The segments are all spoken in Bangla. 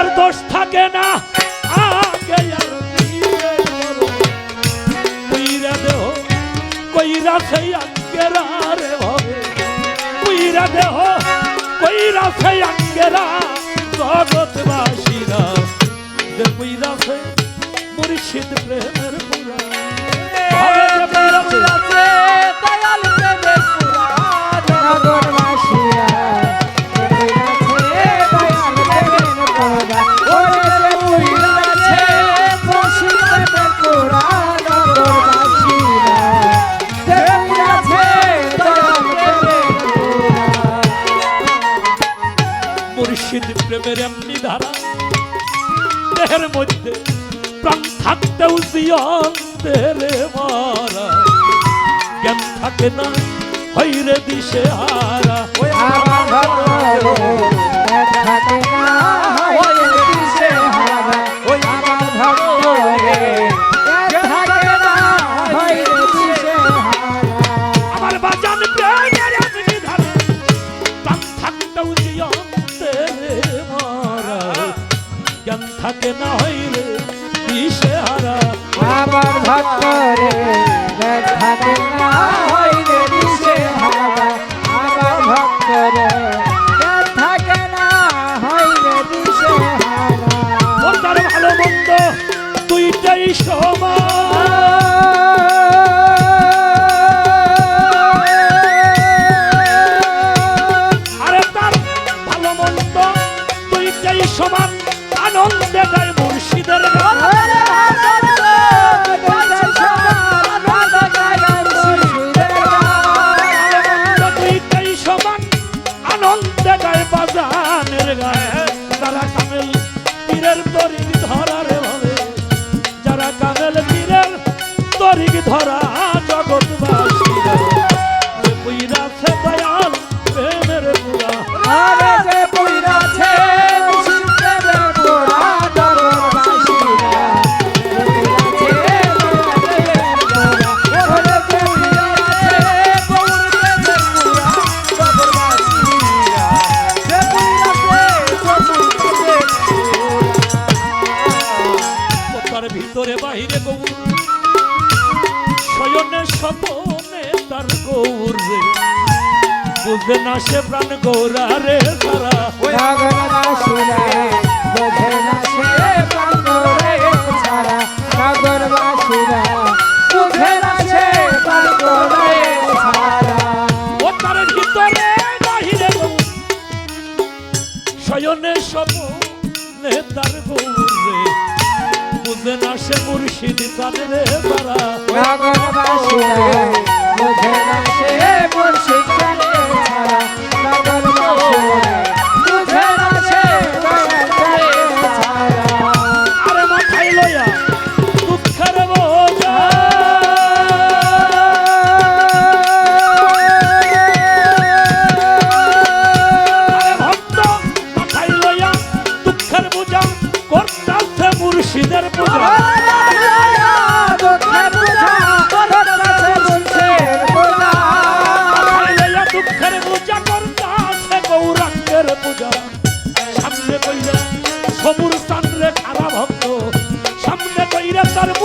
যার দোষ থাকে না। আগে আর। কইরা দেহ প্রেমের পুরা প্রেমের এমনি ধারা। দেহের মধ্যে প্রাণ থাকতেও জিয়ন্তের মারা। জ্ঞান থাকে না হইরে দিশে হারা থাকে না হইলে দিশে হারা? আমার ভক্ত রে থাকে না হইলে দিশে হারা? আমার ভক্ত রে থাকে না হইলে দিশে হারা? ওর তার ভালো মন্দ দুইটাই সমান। Let them তার ভিতরে বাহিরে গৌর শয়নে স্বপনে তার গৌর রে। বুঝে না সে প্রাণ গৌরা রে তারা। ও তার। ভিতরে বাহিরে গৌর শয়নে স্বপনে তার গৌর রে। বুঝে না সে মুর্শিদ প্রাণ রে তারা আরে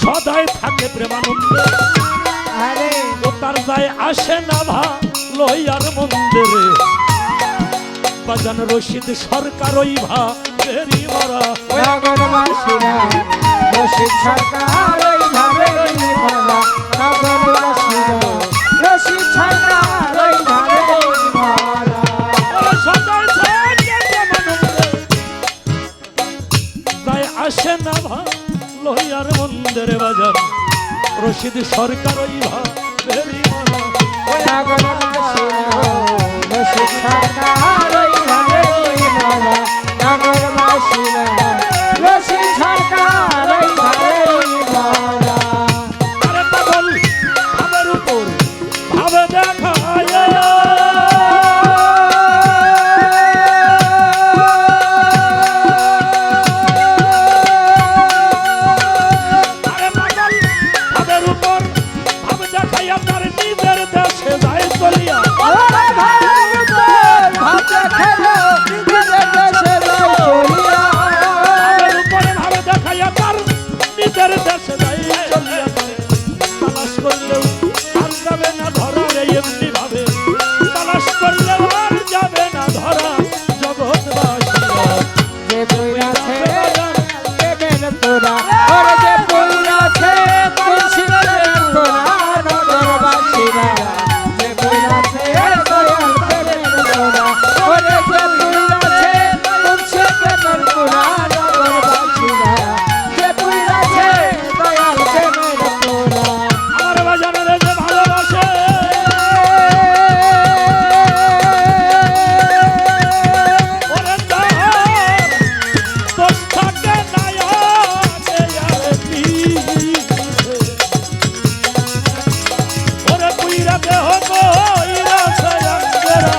সদাই থাকে প্রেমানন্দ। আরে। ও তার যায় আসে না ভা লইয়ার মন্দিরে। বাজান রশিদ সরকার ওই ভা বেরি নগরবাসীরা রশিদ সরকার ওই ভা বেরি নগরবাসীরা রশিদ সরকার ওই ভা দেহ কইরা সয়াঙ্গেরা